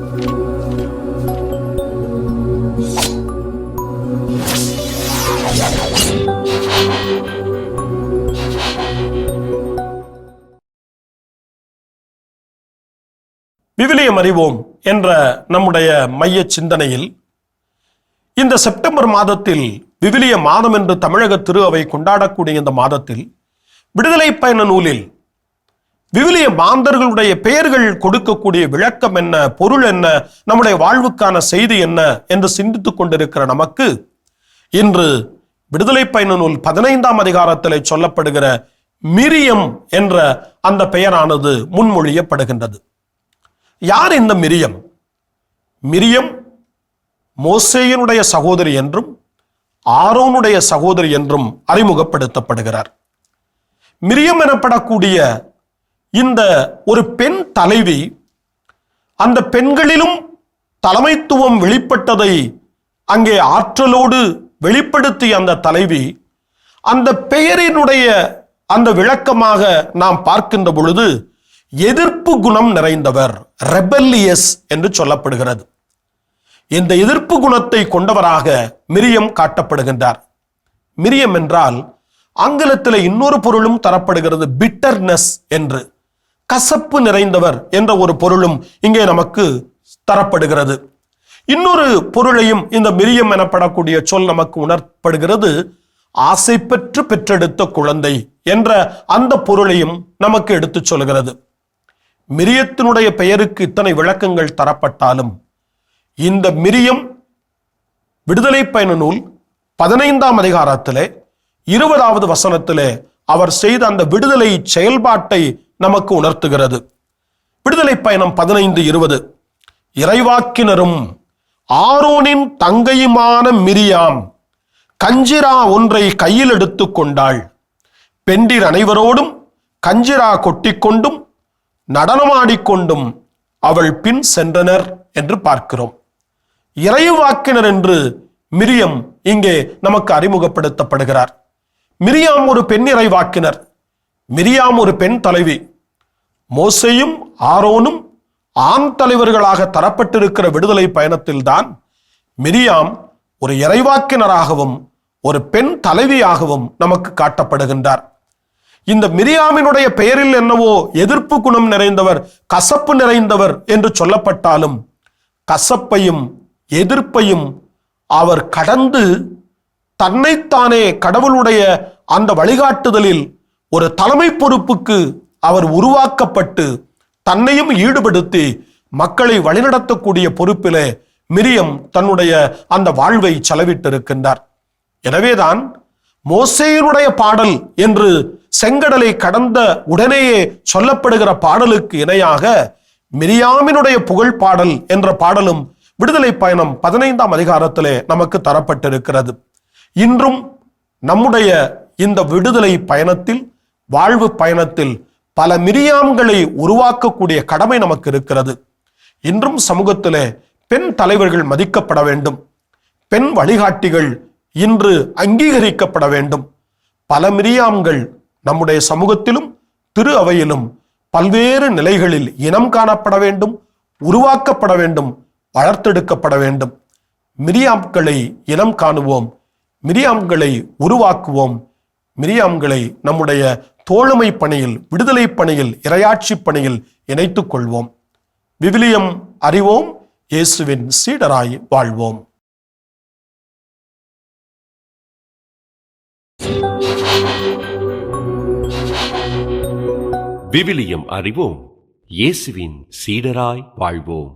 விவிலியம் அறிவோம் என்ற நம்முடைய மைய சிந்தனையில் இந்த செப்டம்பர் மாதத்தில் விவிலிய மாதம் என்று தமிழக திரு அவை கொண்டாடக்கூடிய இந்த மாதத்தில் விடுதலை பயண நூலில் விவிலிய மாந்தர்களுடைய பெயர்கள் கொடுக்கக்கூடிய விளக்கம் என்ன? பொருள் என்ன? நம்முடைய வாழ்வுக்கான செய்தி என்ன? என்று சிந்தித்துக் கொண்டிருக்கிற நமக்கு இன்று விடுதலை பயண நூல் பதினைந்தாம் அதிகாரத்தில் சொல்லப்படுகிற மிரியம் என்ற அந்த பெயரானது முன்மொழியப்படுகின்றது. யார் இந்த மிரியம்? மிரியம் மோசேயினுடைய சகோதரி என்றும் ஆரோனுடைய சகோதரி என்றும் அறிமுகப்படுத்தப்படுகிறார். மிரியம் எனப்படக்கூடிய இந்த ஒரு பெண் தலைவி அந்த பெண்களிலும் தலைமைத்துவம் வெளிப்பட்டதை அங்கே ஆற்றலோடு வெளிப்படுத்திய அந்த தலைவி அந்த பெயரினுடைய அந்த விளக்கமாக நாம் பார்க்கின்ற பொழுது எதிர்ப்பு குணம் நிறைந்தவர் ரெபல்லியஸ் என்று சொல்லப்படுகிறது. இந்த எதிர்ப்பு குணத்தை கொண்டவராக மிரியம் காட்டப்படுகின்றார். மிரியம் என்றால் ஆங்கிலத்தில் இன்னொரு பொருளும் தரப்படுகிறது பிட்டர்னஸ் என்று. கசப்பு நிறைந்தவர் என்ற ஒரு பொருளும் இங்கே நமக்கு தரப்படுகிறது. இன்னொரு பொருளையும் இந்த மிரியம் எனப்படக்கூடிய சொல் நமக்கு உணர்ப்படுகிறது ஆசை பெற்று பெற்றெடுத்த குழந்தை என்ற அந்த பொருளையும் நமக்கு எடுத்துச் சொல்கிறது. மிரியத்தினுடைய பெயருக்கு இத்தனை விளக்கங்கள் தரப்பட்டாலும் இந்த மிரியம் விடுதலை பயண நூல் பதினைந்தாம் அதிகாரத்திலே இருபதாவது வசனத்திலே அவர் செய்த அந்த விடுதலை செயல்பாட்டை நமக்கு உணர்த்துகிறது. விடுதலை பயணம் பதினைந்து இருபது. இறைவாக்கினரும் ஆரோனின் தங்கையுமான மிரியாம் கஞ்சிரா ஒன்றை கையில் எடுத்துக் கொண்டாள். பெண்டிர் அனைவரோடும் கஞ்சிரா கொட்டிக்கொண்டும் நடனமாடிக்கொண்டும் அவள் பின் சென்றனர் என்று பார்க்கிறோம். இறைவாக்கினர் என்று மிரியம் இங்கே நமக்கு அறிமுகப்படுத்தப்படுகிறார். மிரியாம் ஒரு பெண் இறைவாக்கினர். மிரியாம் ஒரு பெண் தலைவி. மோசையும் ஆரோனும் ஆண் தலைவர்களாக தரப்பட்டிருக்கிற விடுதலை பயணத்தில்தான் மிரியாம் ஒரு இறைவாக்கினராகவும் ஒரு பெண் தலைவியாகவும் நமக்கு காட்டப்படுகின்றார். இந்த மிரியாமினுடைய பெயரில் என்னவோ எதிர்ப்பு குணம் நிறைந்தவர் கசப்பு நிறைந்தவர் என்று சொல்லப்பட்டாலும் கசப்பையும் எதிர்ப்பையும் அவர் கடந்து தன்னைத்தானே கடவுளுடைய அந்த வழிகாட்டுதலில் ஒரு தலைமை பொறுப்புக்கு அவர் உருவாக்கப்பட்டு தன்னையும் ஈடுபடுத்தி மக்களை வழிநடத்தக்கூடிய பொறுப்பிலே மிரியம் தன்னுடைய அந்த வாழ்வை செலவிட்டிருக்கின்றார். எனவேதான் மோசேயினுடைய பாடல் என்று செங்கடலை கடந்த உடனேயே சொல்லப்படுகிற பாடலுக்கு இணையாக மிரியாமினுடைய புகழ் பாடல் என்ற பாடலும் விடுதலை பயணம் பதினைந்தாம் அதிகாரத்திலே நமக்கு தரப்பட்டிருக்கிறது. இன்றும் நம்முடைய இந்த விடுதலை பயணத்தில் வாழ்வு பயணத்தில் பல மிரியாம்களை உருவாக்கக்கூடிய கடமை நமக்கு இருக்கிறது. இன்றும் சமூகத்திலே பெண் தலைவர்கள் மதிக்கப்பட வேண்டும். பெண் வழிகாட்டிகள் இன்று அங்கீகரிக்கப்பட வேண்டும். பல மிரியாம்கள் நம்முடைய சமூகத்திலும் திரு அவையிலும் பல்வேறு நிலைகளில் இனம் காணப்பட வேண்டும் உருவாக்கப்பட வேண்டும் வளர்த்தெடுக்கப்பட வேண்டும். மிரியாம்களை இனம் காணுவோம் மிரியாம்களை உருவாக்குவோம். மிரியாம்களை நம்முடைய தோழமை பணியில் விடுதலை பணியில் இரையாட்சி பணியில் இணைத்துக் கொள்வோம். விவிலியம் அறிவோம் இயேசுவின் சீடராய் வாழ்வோம். விவிலியம் அறிவோம் இயேசுவின் சீடராய் வாழ்வோம்.